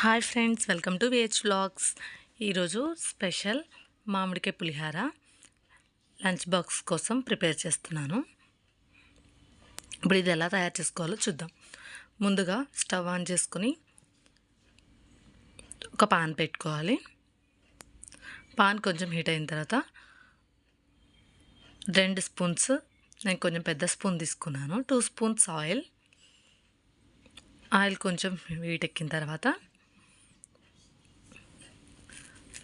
Hi friends welcome to VH vlogs. ఈరోజు special మామిడికాయ పులిహార లంచ్ బాక్స్ కోసం ప్రిపేర్ చేస్తున్నాను. ఇప్పుడు ఇది ఎలా తయారు చేసుకోవాలో చూద్దాం. ముందుగా స్టవ్ ఆన్ చేసుకుని ఒక పాన్ పెట్టుకోవాలి. పాన్ కొంచెం హీట్ అయిన తర్వాత రెండు స్పూన్స్ నేను కొంచెం పెద్ద స్పూన్ తీసుకున్నాను. Two spoons oil. ఆయిల్ కొంచెం వీటెక్కిన తర్వాత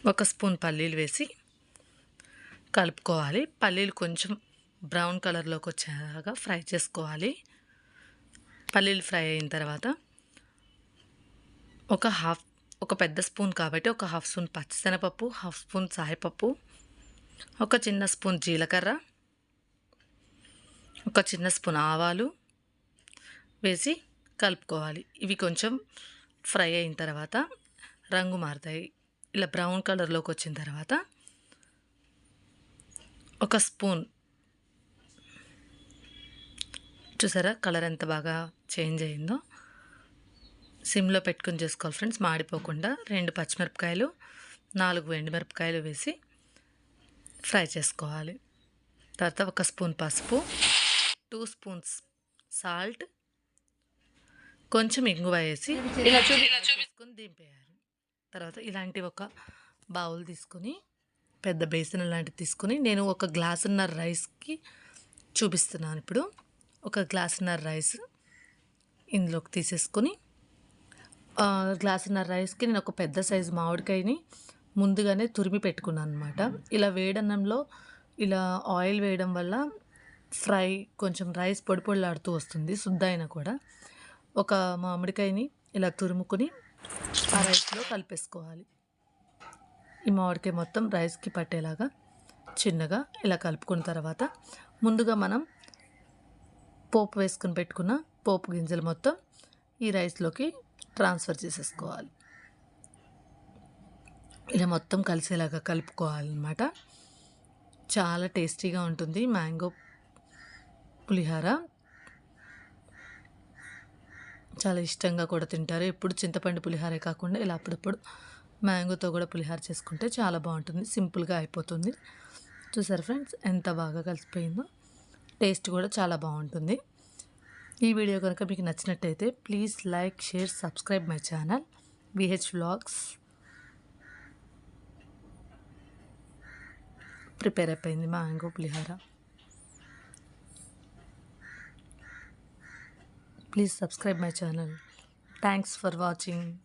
ఒక స్పూన్ పల్లీలు వేసి కలుపుకోవాలి. పల్లీలు కొంచెం బ్రౌన్ కలర్లోకి వచ్చేలాగా ఫ్రై చేసుకోవాలి. పల్లీలు ఫ్రై అయిన తర్వాత ఒక హాఫ్ ఒక పెద్ద స్పూన్ కాబట్టి ఒక హాఫ్ స్పూన్ పచ్చిశనగపప్పు హాఫ్ స్పూన్ సాయపప్పు ఒక చిన్న స్పూన్ జీలకర్ర ఒక చిన్న స్పూన్ ఆవాలు వేసి కలుపుకోవాలి. ఇవి కొంచెం ఫ్రై అయిన తర్వాత రంగు మారుతాయి. ఇలా బ్రౌన్ కలర్లోకి వచ్చిన తర్వాత ఒక స్పూన్ చూసారా కలర్ ఎంత బాగా చేంజ్ అయిందో? సిమ్లో పెట్టుకుని చేసుకోవాలి ఫ్రెండ్స్ మాడిపోకుండా రెండు పచ్చిమిరపకాయలు నాలుగు ఎండుమిరపకాయలు వేసి ఫ్రై చేసుకోవాలి. తర్వాత ఒక స్పూన్ పసుపు టూ స్పూన్స్ సాల్ట్ కొంచెం ఇంగువ వేసి ఇలా చూసుకొని దింపేయాలి. తర్వాత ఇలాంటి ఒక బౌల్ తీసుకొని పెద్ద బేసిన్ లాంటిది తీసుకొని నేను ఒక గ్లాసున్నర రైస్కి చూపిస్తున్నాను ఇప్పుడు. ఒక గ్లాసున్నర రైస్ ఇందులోకి తీసేసుకొని గ్లాసున్నర రైస్కి నేను ఒక పెద్ద సైజు మామిడికాయని ముందుగానే తురిమి పెట్టుకున్నాను అనమాట ఇలా వేడన్నంలో ఇలా ఆయిల్ వేయడం వల్ల ఫ్రై కొంచెం రైస్ పొడి పొడిలాడుతూ వస్తుంది శుద్ధ అయినా కూడా. ఒక మామిడికాయని ఇలా తురుముకొని ఆ రైస్లో కలిపేసుకోవాలి. ఈ మామిడికాయ మొత్తం రైస్కి పట్టేలాగా చిన్నగా ఇలా కలుపుకున్న తర్వాత ముందుగా మనం పోపు వేసుకుని పెట్టుకున్న పోపు గింజలు మొత్తం ఈ రైస్లోకి ట్రాన్స్ఫర్ చేసేసుకోవాలి. ఇలా మొత్తం కలిసేలాగా కలుపుకోవాలన్నమాట. చాలా టేస్టీగా ఉంటుంది మ్యాంగో పులిహార. చాలా ఇష్టంగా కూడా తింటారు. ఎప్పుడు చింతపండు పులిహారే కాకుండా ఇలా అప్పుడప్పుడు మ్యాంగోతో కూడా పులిహార చేసుకుంటే చాలా బాగుంటుంది. సింపుల్గా అయిపోతుంది. చూసారు ఫ్రెండ్స్? ఎంత బాగా కలిసిపోయిందో. టేస్ట్ కూడా చాలా బాగుంటుంది. ఈ వీడియో కనుక మీకు నచ్చినట్టయితే please like share subscribe my channel. VH vlogs. Prepare అయిపోయింది mango pulihora. Please subscribe my channel. Thanks for watching